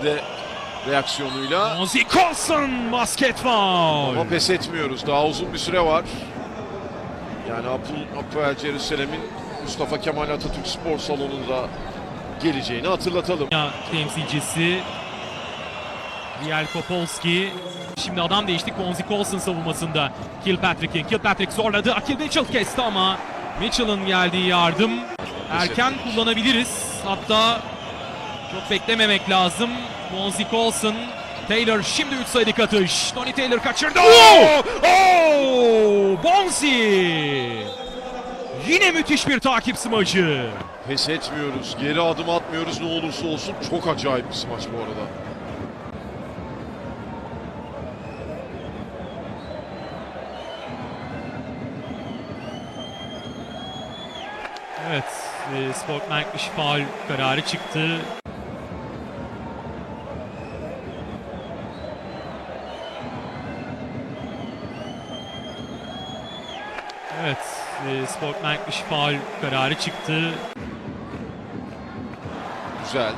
de reaksiyonuyla. Ozzy Colson basket foul. Ama pes etmiyoruz. Daha uzun bir süre var. Yani Apul Apel Jerusalem'in Mustafa Kemal Atatürk Spor Salonu'nda geleceğini hatırlatalım. Ya temsilcisi Riel Kopolski. Şimdi adam değişti. Bonzi Colson savunmasında. Kilpatrick'in. Kilpatrick zorladı. Akil Mitchell kesti ama Mitchell'ın geldiği yardım erken kullanabiliriz. Hatta çok beklememek lazım. Bonzi Colson. Taylor şimdi 3 sayılık atış. Tony Taylor kaçırdı. Oh! Oh! Bonzi! Yine müthiş bir takip smacı. Pes etmiyoruz. Geri adım atmıyoruz ne olursa olsun. Çok acayip bir maç bu arada. Evet, e, Sportman iş faul kararı çıktı. Evet, e, Sportman iş faul kararı çıktı. Güzel.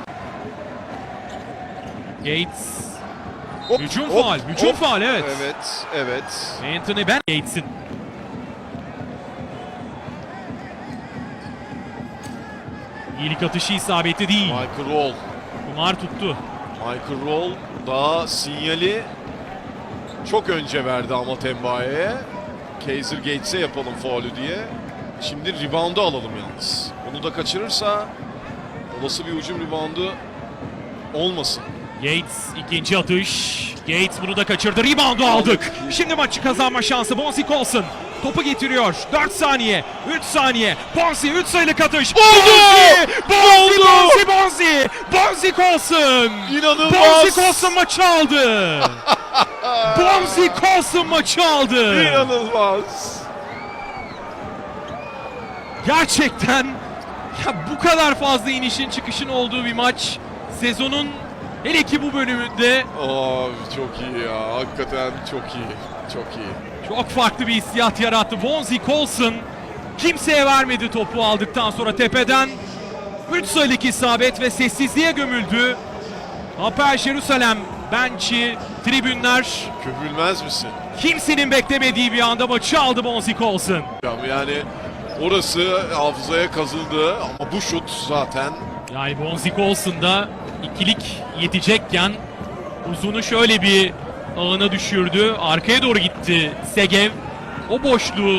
Gates, Hop, Hücum hop, faul, hücum hop. faul, evet. Evet, evet. Anthony Ben Gates'in. İyilik atışı isabetli değil. Michael Roll. Kumar tuttu. Michael Roll daha sinyali çok önce verdi ama Tembaye'ye. Kaiser Gates'e yapalım faulü diye. Şimdi rebound'u alalım yalnız. Onu da kaçırırsa olası bir hücum reboundu olmasın. Gates ikinci atış. Gates bunu da kaçırdı. Rebound'u aldık. Şimdi maçı kazanma şansı Bonzi Colson. Topu getiriyor. 4 saniye. 3 saniye. Bonzi 3 sayılık atış. Bonzi! Bonzi! Oldu! Bonzi! Bonzi! Bonzi Colson! İnanılmaz! Bonzi Colson maçı aldı. Bonzi Colson maçı aldı. İnanılmaz. Gerçekten ya bu kadar fazla inişin çıkışın olduğu bir maç. Sezonun hele ki bu bölümünde Aa, çok iyi ya. Hakikaten çok iyi. Çok iyi. Çok farklı bir hissiyat yarattı. Bonzi Colson kimseye vermedi topu aldıktan sonra tepeden 3 sayılık isabet ve sessizliğe gömüldü. Haper Jerusalem bench'i, tribünler Köpülmez misin? kimsenin beklemediği bir anda maçı aldı Bonzi Colson. Yani orası hafızaya kazıldı ama bu şut zaten Yani Bonzi Colson'da ikilik yetecekken uzunu şöyle bir ağına düşürdü. Arkaya doğru gitti Segev. O boşluğu